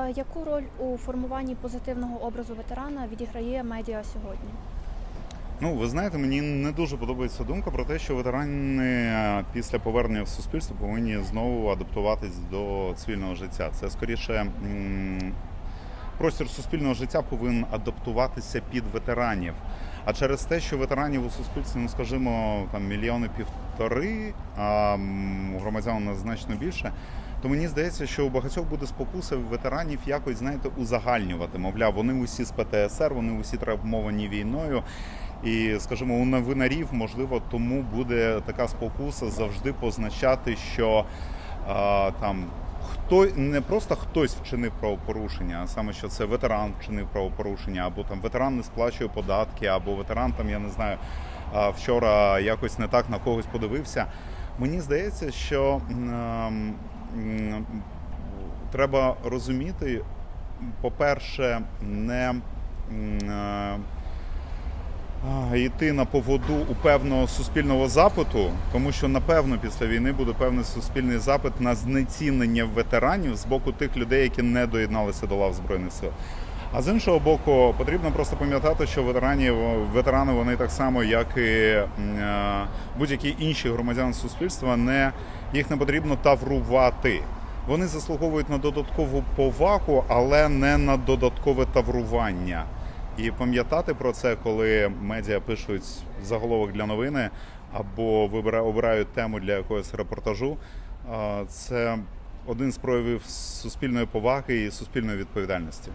Е, Яку роль у формуванні позитивного образу ветерана відіграє медіа сьогодні? Ну, ви знаєте, мені не дуже подобається думка про те, що ветерани е, після повернення в суспільство повинні знову адаптуватись до цивільного життя. Це скоріше простір суспільного життя повинен адаптуватися під ветеранів. А через те, що ветеранів у суспільстві, ну скажімо, там мільйони півтори, а громадян у нас значно більше. То мені здається, що у багатьох буде спокуса ветеранів якось знаєте узагальнювати. Мовляв, вони усі з ПТСР, вони усі травмовані війною. І, скажімо, у новинарів, можливо, тому буде така спокуса завжди позначати, що а, там хто не просто хтось вчинив правопорушення, а саме що це ветеран вчинив правопорушення, або там ветеран не сплачує податки, або ветеран там, я не знаю, вчора якось не так на когось подивився. Мені здається, що м, м, треба розуміти, по-перше, не е, йти на поводу у певного суспільного запиту, тому що напевно після війни буде певний суспільний запит на знецінення ветеранів з боку тих людей, які не доєдналися до лав збройних сил. А з іншого боку, потрібно просто пам'ятати, що ветерані ветерани вони так само, як і е, будь-які інші громадяни суспільства, не їх не потрібно таврувати. Вони заслуговують на додаткову повагу, але не на додаткове таврування. І пам'ятати про це, коли медіа пишуть заголовок для новини або обирають тему для якогось репортажу, це один з проявів суспільної поваги і суспільної відповідальності.